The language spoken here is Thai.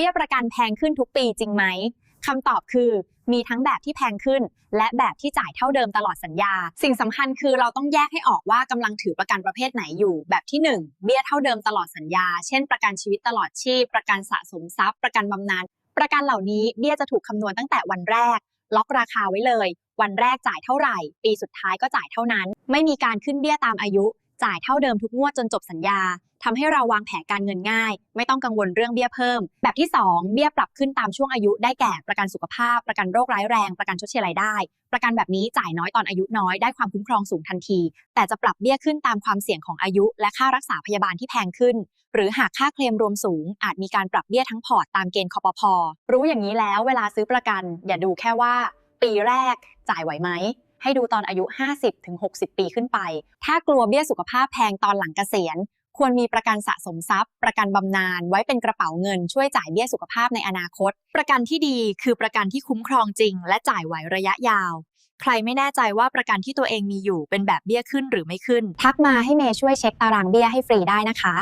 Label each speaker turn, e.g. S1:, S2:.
S1: เบี้ยประกันแพงขึ้นทุกปีจริงไหมคำตอบคือมีทั้งแบบที่แพงขึ้น และแบบที่จ่ายเท่าเดิมตลอดสัญญา สิ่งสำคัญคือเราต้องแยกให้ออกว่ากำลังถือประกันประเภทไหนอยู่ แบบที่ 1 เบี้ยเท่าเดิมตลอดสัญญา เช่น ประกันชีวิตตลอดชีพ ประกันสะสมทรัพย์ ประกันบำนาญประกันเหล่านี้เบี้ยจะถูกคำนวณตั้งแต่วันแรก ล็อกราคาไว้เลย วันแรกจ่ายเท่าไหร่ ปีสุดท้ายก็จ่ายเท่านั้น ไม่มีการขึ้นเบี้ยตามอายุ จ่ายเท่าเดิมทุกงวดจนจบสัญญาทำให้เราวางแผนการเงินง่าย ไม่ต้องกังวลเรื่องเบี้ยเพิ่ม แบบที่ 2 เบี้ยปรับขึ้นตามช่วงอายุได้แก่ประกันสุขภาพ ประกันโรคร้ายแรง ประกันชดเชยรายได้ ประกันแบบนี้จ่ายน้อยตอนอายุน้อยได้ความคุ้มครองสูงทันที แต่จะปรับเบี้ยขึ้นตามความเสี่ยงของอายุ และค่ารักษาพยาบาลที่แพงขึ้น หรือหากค่าเคลมรวมสูง อาจมีการปรับเบี้ยทั้งพอร์ตตามเกณฑ์คอปพอรู้อย่างนี้แล้วเวลาซื้อประกัน อย่าดูแค่ว่า ปีแรกจ่ายไหวไหม ให้ดูตอนอายุ 50-60 ปีขึ้นไป ถ้ากลัวเบี้ยสุขภาพแพงตอนหลังเกษียณ ควรมีประกันสะสมทรัพย์ ประกันบำนาญไว้เป็นกระเป๋าเงินช่วยจ่ายเบี้ยสุขภาพในอนาคต ประกันที่ดีคือประกันที่คุ้มครองจริง และจ่ายไหวระยะยาว ใครไม่แน่ใจว่าประกันที่ตัวเองมีอยู่เป็นแบบเบี้ยขึ้นหรือไม่ขึ้น ทักมาให้เมย์ช่วยเช็คตารางเบี้ยให้ฟรีได้นะคะ